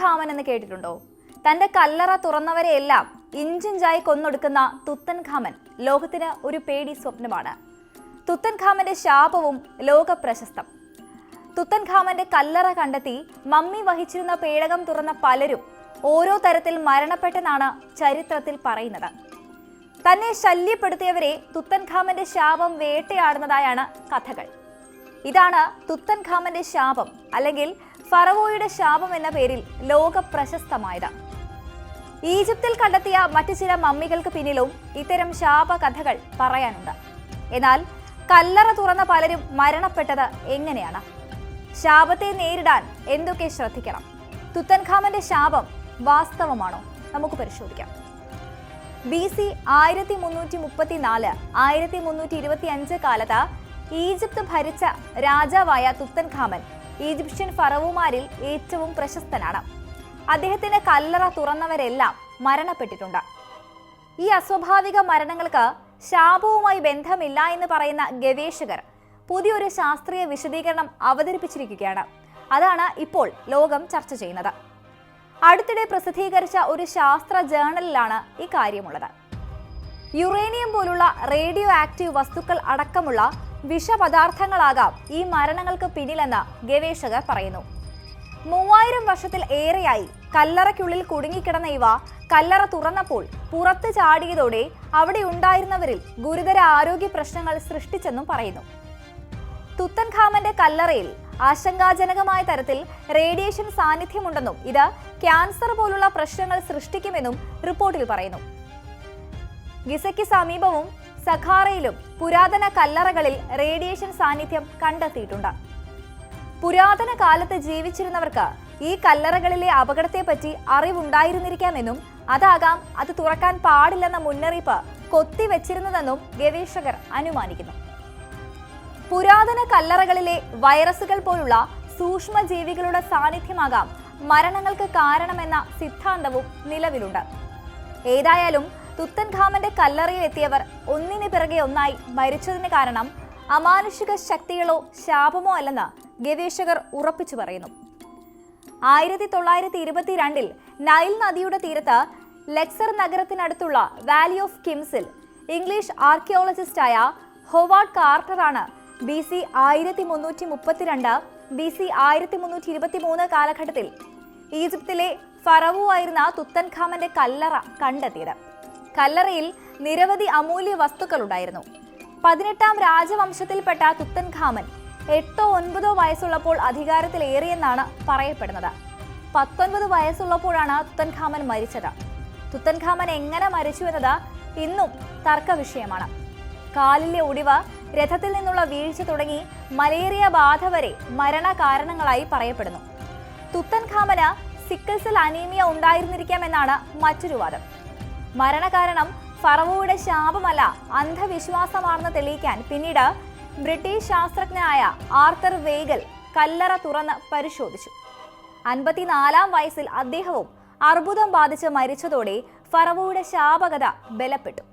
ഖാമൻ എന്ന് കേട്ടിട്ടുണ്ടോ? തന്റെ കല്ലറ തുറന്നവരെയെല്ലാം ഇഞ്ചിഞ്ചായി കൊന്നൊടുക്കുന്ന തുത്തൻഖാമൻ ലോകത്തിന് ഒരു പേടി സ്വപ്നമാണ്. തുത്തൻഖാമന്റെ ശാപവും ലോക പ്രശസ്തം തുത്തൻഖാമന്റെ കല്ലറ കണ്ടെത്തി മമ്മി വഹിച്ചിരുന്ന പേടകം തുറന്ന പലരും ഓരോ തരത്തിൽ മരണപ്പെട്ടെന്നാണ് ചരിത്രത്തിൽ പറയുന്നത്. തന്നെ ശല്യപ്പെടുത്തിയവരെ തുത്തൻഖാമന്റെ ശാപം വേട്ടയാടുന്നതായാണ് കഥകൾ. ഇതാണ് തുത്തൻഖാമന്റെ ശാപം അല്ലെങ്കിൽ ഫറവോയുടെ ശാപം എന്ന പേരിൽ ലോക പ്രശസ്തമായത്. ഈജിപ്തിൽ കണ്ടെത്തിയ മറ്റു ചില മമ്മികൾക്ക് പിന്നിലും ഇത്തരം ശാപകഥകൾ പറയാനുണ്ട്. എന്നാൽ കല്ലറ തുറന്ന പലരും മരണപ്പെട്ടത് എങ്ങനെയാണ്? ശാപത്തെ നേരിടാൻ എന്തൊക്കെ ശ്രദ്ധിക്കണം? തുത്തൻഖാമന്റെ ശാപം വാസ്തവമാണോ? നമുക്ക് പരിശോധിക്കാം. ബി സി ആയിരത്തി മുന്നൂറ്റി മുപ്പത്തിനാല് ആയിരത്തി മുന്നൂറ്റി ഇരുപത്തി അഞ്ച് കാലത്ത് ഈജിപ്ത് ഭരിച്ച രാജാവായ തുത്തൻഖാമൻ ഈജിപ്ഷ്യൻ ഫറവുമാരിൽ ഏറ്റവും പ്രശസ്തനാണ്. അദ്ദേഹത്തിന്റെ കല്ലറ തുറന്നവരെല്ലാം മരണപ്പെട്ടിട്ടുണ്ട്. ഈ അസ്വാഭാവിക മരണങ്ങൾക്ക് ശാപവുമായി ബന്ധമില്ല എന്ന് പറയുന്ന ഗവേഷകർ പുതിയൊരു ശാസ്ത്രീയ വിശദീകരണം അവതരിപ്പിച്ചിരിക്കുകയാണ്. അതാണ് ഇപ്പോൾ ലോകം ചർച്ച ചെയ്യുന്നത്. അടുത്തിടെ പ്രസിദ്ധീകരിച്ച ഒരു ശാസ്ത്ര ജേണലിലാണ് ഈ കാര്യമുള്ളത് യുറേനിയം പോലുള്ള റേഡിയോ ആക്റ്റീവ് വസ്തുക്കൾ അടക്കമുള്ള വിഷപദാർത്ഥങ്ങളാകാം ഈ മരണങ്ങൾക്ക് പിന്നിലെന്ന് ഗവേഷകർ പറയുന്നു. മൂവായിരം വർഷത്തിൽ ഏറെയായി കല്ലറയ്ക്കുള്ളിൽ കുടുങ്ങിക്കിടന്ന ഇവ കല്ലറ തുറന്നപ്പോൾ പുറത്ത് ചാടിയതോടെ അവിടെ ഉണ്ടായിരുന്നവരിൽ ഗുരുതര ആരോഗ്യ പ്രശ്നങ്ങൾ സൃഷ്ടിച്ചെന്നും പറയുന്നു. തുത്തൻഖാമന്റെ കല്ലറയിൽ ആശങ്കാജനകമായ തരത്തിൽ റേഡിയേഷൻ സാന്നിധ്യമുണ്ടെന്നും ഇത് ക്യാൻസർ പോലുള്ള പ്രശ്നങ്ങൾ സൃഷ്ടിക്കുമെന്നും റിപ്പോർട്ടിൽ പറയുന്നു. ഗിസയ്ക്ക് സമീപവും സഖാറയിലും പുരാതന കല്ലറകളിൽ റേഡിയേഷൻ സാന്നിധ്യം കണ്ടെത്തിയിട്ടുണ്ട്. പുരാതന കാലത്ത് ജീവിച്ചിരുന്നവർക്ക് ഈ കല്ലറകളിലെ അപകടത്തെപ്പറ്റി അറിവുണ്ടായിരുന്നിരിക്കാമെന്നും അതാകാം അത് തുറക്കാൻ പാടില്ലെന്ന മുന്നറിയിപ്പ് കൊത്തിവെച്ചിരുന്നതെന്നും ഗവേഷകർ അനുമാനിക്കുന്നു. പുരാതന കല്ലറകളിലെ വൈറസുകൾ പോലുള്ള സൂക്ഷ്മജീവികളുടെ സാന്നിധ്യമാകാം മരണങ്ങൾക്ക് കാരണമെന്ന സിദ്ധാന്തവും നിലവിലുണ്ട്. ഏതായാലും തുത്തൻഖാമന്റെ കല്ലറയിൽ എത്തിയവർ ഒന്നിനു പിറകെ ഒന്നായി മരിച്ചതിന് കാരണം അമാനുഷിക ശക്തികളോ ശാപമോ അല്ലെന്ന് ഗവേഷകർ ഉറപ്പിച്ചു പറയുന്നു. ആയിരത്തി തൊള്ളായിരത്തി ഇരുപത്തിരണ്ടിൽ നൈൽ നദിയുടെ തീരത്ത് ലെക്സർ നഗരത്തിനടുത്തുള്ള വാലി ഓഫ് കിംസിൽ ഇംഗ്ലീഷ് ആർക്കിയോളജിസ്റ്റായ ഹൊവാർഡ് കാർട്ടറാണ് ബി സി ആയിരത്തി മുന്നൂറ്റി മുപ്പത്തിരണ്ട് ബി സി ആയിരത്തി മുന്നൂറ്റി ഇരുപത്തി മൂന്ന് കാലഘട്ടത്തിൽ ഈജിപ്തിലെ ഫറവുവായിരുന്ന തുത്തൻഖാമന്റെ കല്ലറ കണ്ടെത്തിയത്. കല്ലറയിൽ നിരവധി അമൂല്യ വസ്തുക്കളുണ്ടായിരുന്നു. പതിനെട്ടാം രാജവംശത്തിൽപ്പെട്ട തുത്തൻഖാമൻ എട്ടോ ഒൻപതോ വയസ്സുള്ളപ്പോൾ അധികാരത്തിലേറിയെന്നാണ് പറയപ്പെടുന്നത്. പത്തൊൻപത് വയസ്സുള്ളപ്പോഴാണ് തുത്തൻഖാമൻ മരിച്ചത്. തുത്തൻഖാമൻ എങ്ങനെ മരിച്ചു എന്നത് ഇന്നും തർക്ക വിഷയമാണ് കാലിലെ ഒടിവ് രഥത്തിൽ നിന്നുള്ള വീഴ്ച തുടങ്ങി മലേറിയ ബാധ വരെ മരണകാരണങ്ങളായി പറയപ്പെടുന്നു. തുത്തൻഖാമന് സിക്കിൾസിൽ അനീമിയ ഉണ്ടായിരുന്നിരിക്കാമെന്നാണ് മറ്റൊരു വാദം. മരണകാരണം ഫറവോയുടെ ശാപമല്ല അന്ധവിശ്വാസമാണെന്ന് തെളിയിക്കാൻ പിന്നീട് ബ്രിട്ടീഷ് ശാസ്ത്രജ്ഞനായ ആർത്തർ വേഗൽ കല്ലറ തുറന്ന് പരിശോധിച്ചു. അൻപത്തിനാലാം വയസ്സിൽ അദ്ദേഹവും അർബുദം ബാധിച്ച് മരിച്ചതോടെ ഫറവോയുടെ ശാപകത ബലപ്പെട്ടു.